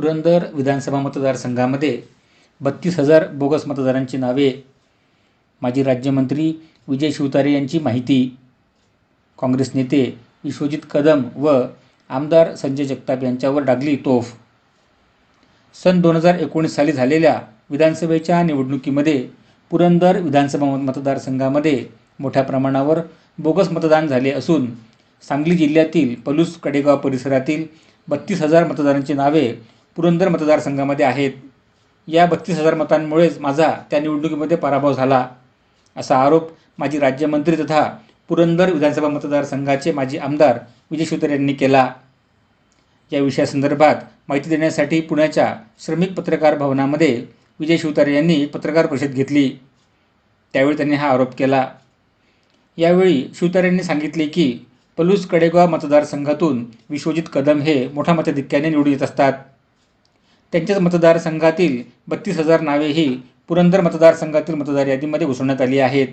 पुरंदर विधानसभा मतदारसंघामध्ये बत्तीस हजार बोगस मतदारांची नावे. माजी राज्यमंत्री विजय शिवतारे यांची माहिती. काँग्रेस नेते विश्वजित कदम व आमदार संजय जगताप यांच्यावर डागली तोफ. सन दोन हजार एकोणीस साली झालेल्या विधानसभेच्या निवडणुकीमध्ये पुरंदर विधानसभा मतदारसंघामध्ये मोठ्या प्रमाणावर बोगस मतदान झाले असून सांगली जिल्ह्यातील पलूस कडेगाव परिसरातील बत्तीस हजार मतदारांची नावे पुरंदर मतदारसंघामध्ये आहेत. या बत्तीस हजार मतांमुळेच माझा त्या निवडणुकीमध्ये पराभव झाला असा आरोप माजी राज्यमंत्री तथा पुरंदर विधानसभा मतदारसंघाचे माजी आमदार विजय शिवतारे यांनी केला. या विषयासंदर्भात माहिती देण्यासाठी पुण्याच्या श्रमिक पत्रकार भवनामध्ये विजय शिवतारे यांनी पत्रकार परिषद घेतली. त्यावेळी त्यांनी हा आरोप केला. यावेळी शिवतारे यांनी सांगितले की पलूस कडेगाव मतदारसंघातून विश्वजित कदम हे मोठ्या मताधिक्याने निवडून येत असतात. त्यांच्याच मतदारसंघातील बत्तीस हजार नावे ही पुरंदर मतदारसंघातील मतदार यादीमध्ये घुसवण्यात आली आहेत.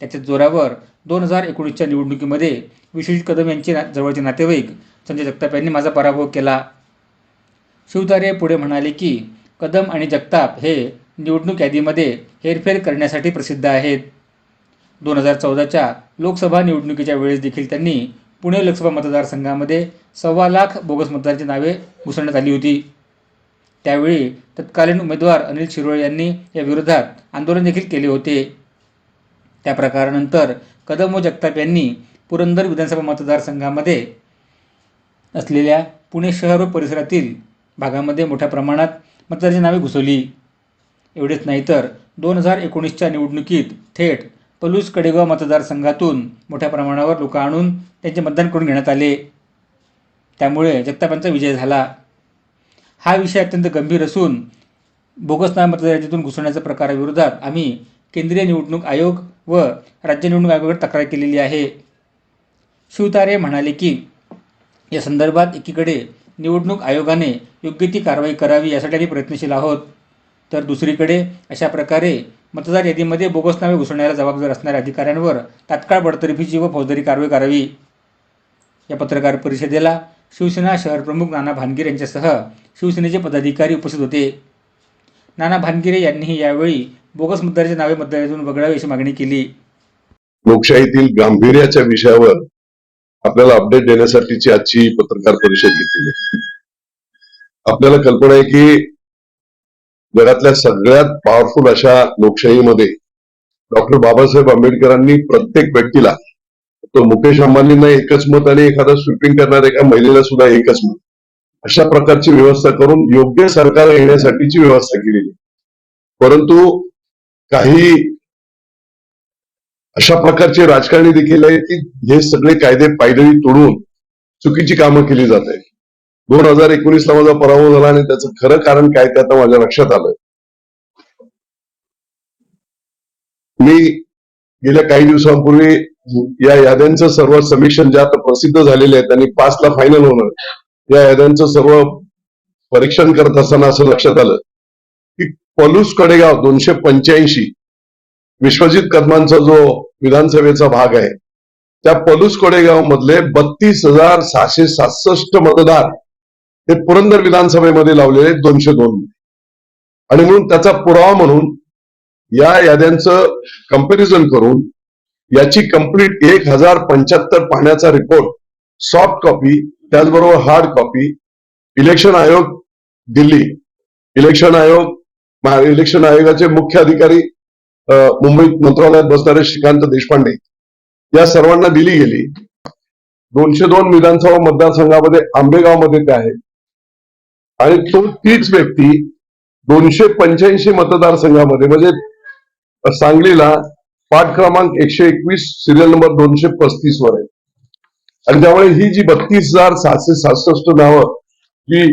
त्याच्या जोरावर दोन हजार एकोणीसच्या निवडणुकीमध्ये विश्वजित कदम यांचे ना जवळचे नातेवाईक संजय जगताप यांनी माझा पराभव केला. शिवतारे पुढे म्हणाले की कदम आणि जगताप हे निवडणूक यादीमध्ये हेरफेर करण्यासाठी प्रसिद्ध आहेत. दोन हजार चौदाच्या लोकसभा निवडणुकीच्या वेळेस देखील त्यांनी पुणे लोकसभा मतदारसंघामध्ये सव्वा लाख बोगस मतदारांची नावे घुसवण्यात आली होती. त्यावेळी तत्कालीन उमेदवार अनिल शिरोळे यांनी या विरोधात आंदोलन देखील केले होते. त्या प्रकारानंतर कदम व जगताप यांनी पुरंदर विधानसभा मतदारसंघामध्ये असलेल्या पुणे शहर व परिसरातील भागामध्ये मोठ्या प्रमाणात मतदारांची नावे घुसवली. एवढेच नाही तर दोन हजार एकोणीसच्या निवडणुकीत थेट पलूस कडेगाव मतदारसंघातून मोठ्या प्रमाणावर लोक आणून त्यांचे मतदान करून घेण्यात आले. त्यामुळे जगतापांचा विजय झाला. हा विषय अत्यंत गंभीर असून बोगस नाव मतदार यादीतून घुसवण्याच्या प्रकाराविरोधात आम्ही केंद्रीय निवडणूक आयोग व राज्य निवडणूक आयोगाकडे तक्रार केलेली आहे. शिवतारे म्हणाले की या संदर्भात एकीकडे निवडणूक आयोगाने योग्य ती कारवाई करावी यासाठी आम्ही प्रयत्नशील आहोत. तर दुसरीकडे अशा प्रकारे मतदार यादीमध्ये बोगस नावे घुसवण्याला जबाबदार असणाऱ्या अधिकाऱ्यांवर तात्काळ बडतर्फीची व फौजदारी कारवाई करावी. या पत्रकार परिषदेला शिवसेना शहर प्रमुख नाना भानगिरे यांच्यासह शिवसेनेचे पदाधिकारी उपस्थित होते. नाना भानगिरे यांनीही यावेळी बोगस मतदाराच्या नावे मतदारातून वगळावी अशी मागणी केली. लोकशाहीतील गांभीर्याच्या विषयावर आपल्याला अपडेट देण्यासाठीची आजची पत्रकार परिषद घेतली आपल्याला कल्पना आहे की जगातल्या सगळ्यात पॉवरफुल अशा लोकशाहीमध्ये डॉक्टर बाबासाहेब आंबेडकरांनी प्रत्येक व्यक्तीला तो मुकेश अंबानींना एकच मत आणि एखादा स्वीपिंग करणाऱ्या एका महिलेला सुद्धा एकच मत. अशा प्रकारची व्यवस्था करून योग्य सरकार येण्यासाठीची व्यवस्था केलेली परंतु काही अशा प्रकारचे राजकारणी देखील आहे की हे सगळे कायदे पायदळी तोडून चुकीची कामं केली जात आहेत. दोन हजार एकोणीसला माझा पराभव झाला आणि त्याचं खरं कारण काय ते आता माझ्या लक्षात आलं मी गेल्या काही दिवसांपूर्वी या याद्यांचं सर्व समीक्षण ज्या आता प्रसिद्ध झालेले आहेत आणि पाचला फायनल होणार या याद्यांचं सर्व परीक्षण करत असताना असं लक्षात आलं की पलूस कडेगाव दोनशे पंच्याऐंशी विश्वजित कदमांचा जो विधानसभेचा भाग आहे त्या पलूस कोडेगाव मधले बत्तीस हजार सहाशे सहासष्ट मतदार हे पुरंदर विधानसभेमध्ये लावलेले दोनशे दोन. आणि म्हणून त्याचा पुरावा म्हणून या याद्यांचं कंपॅरिझन करून याची कंप्लीट एक हजार पंच्याहत्तर पाण्याचा रिपोर्ट सॉफ्ट कॉपी त्याचबरोबर हार्ड कॉपी इलेक्शन आयोग दिल्ली. इलेक्शन आयोग इलेक्शन आयोगाचे मुख्य अधिकारी मुंबईत मंत्रालयात बसणारे श्रीकांत देशपांडे. या सर्वांना दिली गेली. दोनशे दोन विधानसभा मतदारसंघामध्ये आंबेगावमध्ये ते आहे आणि तो तीच व्यक्ती दोनशे पंच्याऐंशी मतदारसंघामध्ये म्हणजे सांगलीला पाठ क्रमांक एकशे एकवीस सिरियल नंबर दोनशे पस्तीस वर आहे. आणि त्यामुळे ही जी बत्तीस हजार सहाशे सहासष्ट नावं जी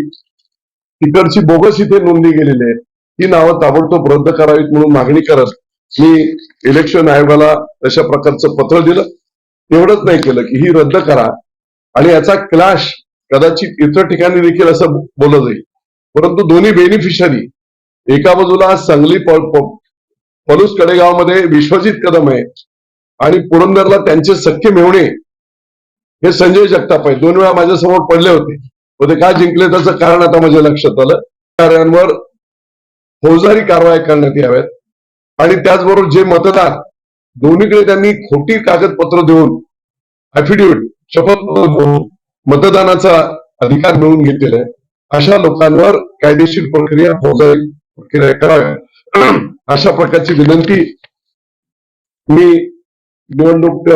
तिकडची बोगस इथे नोंदणी गेलेली आहे ही नावं ताबडतोब रद्द करावीत म्हणून मागणी करत मी इलेक्शन आयोगाला तशा प्रकारचं पत्र दिलं. एवढंच नाही केलं की ही रद्द करा आणि याचा क्लॅश कदाचित इतर ठिकाणी देखील असं बोललं जाईल. परंतु दोन्ही बेनिफिशरी एका बाजूला सांगली पलूस कडेगावमध्ये विश्वजित कदम आहे आणि पुरंदरला त्यांचे सख्य मेवणे हे संजय जगताप आहे दोन वेळा माझ्यासमोर पडले होते. व ते का जिंकले त्याचं कारण आता माझ्या लक्षात आलं. कार्यांवर फौजदारी कारवाई करण्यात याव्यात. आणि त्याचबरोबर जे मतदार दोन्हीकडे त्यांनी खोटी कागदपत्र देऊन अफिडेव्हिट शपथपत्र देऊन मतदानाचा अधिकार मिळवून घेतलेला आहे. अशा लोकांवर कायदेशीर प्रक्रिया फौजदारी प्रक्रिया कराव्या अशा प्रकारची विनंती मी निवडणूक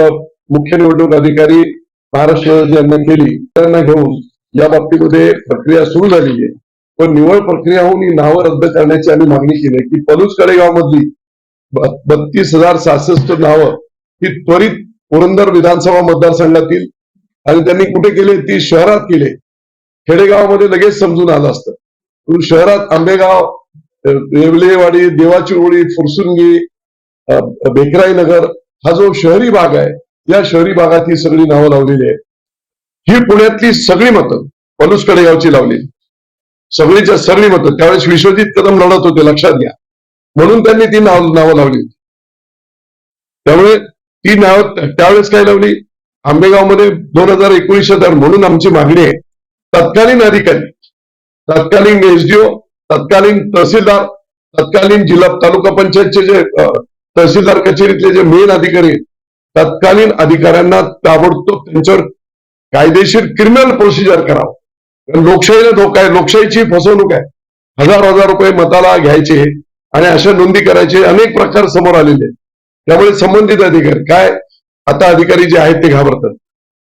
मुख्य निवडणूक अधिकारी महाराष्ट्र यांना केली. त्यांना घेऊन या बाबतीमध्ये प्रक्रिया सुरू झालेली आहे. पण निवड प्रक्रिया होऊन ही नावं रद्द करण्याची आम्ही मागणी केली की पलूस कडेगाव मधली बत्तीस हजार सहासष्ट नावं ही त्वरित पुरंदर विधानसभा मतदारसंघातील आणि त्यांनी कुठे केले ती शहरात केले. खेडेगावामध्ये लगेच समजून आलं असतं. शहरात आंबेगाव अ, येवलेवाडी देवाची ओळी फुरसुंगी बेकराई नगर हा जो शहरी भाग आहे या शहरी भागात ही सगळी नावं लावलेली आहेत. ही पुण्यातली सगळी मतं पलूस कडेगावची लावली. सगळीच्या सगळी मतं त्यावेळेस विश्वजित कदम लढत होते लक्षात घ्या. म्हणून त्यांनी ती नाव नावं लावली त्यामुळे ती नाव त्यावेळेस काय लावली? आंबेगावमध्ये दोन हजार एकोणीसच्या तर म्हणून आमची मागणी आहे. तत्कालीन अधिकारी तत्कालीन एसडीओ तत्कालीन तहसीलदार तत्कालीन जिल्हा तालुका पंचायतचे जे तहसीलदार कचेरीतले जे मेन अधिकारी तत्कालीन अधिकाऱ्यांना ताबडतोब त्यांच्यावर कायदेशीर क्रिमिनल प्रोसिजर करावं. कारण लोकशाहीला धोका आहे लोकशाहीची फसवणूक आहे. हजार हजार रुपये मताला घ्यायचे आणि अशा नोंदी करायचे अनेक प्रकार समोर आलेले आहेत. त्यामुळे संबंधित अधिकारी काय आता अधिकारी जे आहेत ते घाबरतात.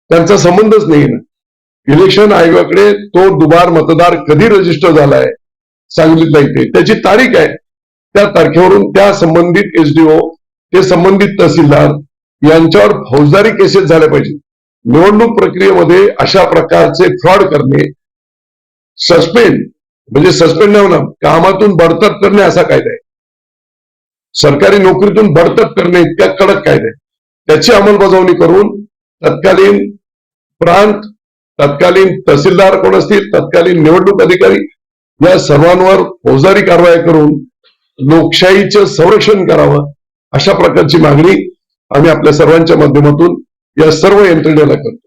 त्यांचा संबंधच नाही ना. इलेक्शन आयोगाकडे तो दुबार मतदार कधी रजिस्टर झालाय सांगितलं इथे त्याची तारीख आहे. त्या तारखेवरून त्या संबंधित एसडीओ ते संबंधित तहसीलदार यांच्यावर फौजदारी केसेस झाल्या पाहिजे निवडणूक प्रक्रियेमध्ये अशा प्रकारचे फ्रॉड करणे सस्पेंड म्हणजे सस्पेंड नाही कामातून बडतर्फ करणे असा कायदा आहे. सरकारी नोकरीतून बडतर्फ करणे इतक्या कडक कायदा आहे त्याची अंमलबजावणी करून तत्कालीन प्रांत तत्कालीन तहसीलदार कोण असतील तत्कालीन निवडणूक अधिकारी या सर्वांवर फौजदारी कारवाई करून लोकशाहीचं संरक्षण करावं अशा प्रकारची मागणी आम्ही आपल्या सर्वांच्या माध्यमातून या सर्व यंत्रणेला करतो.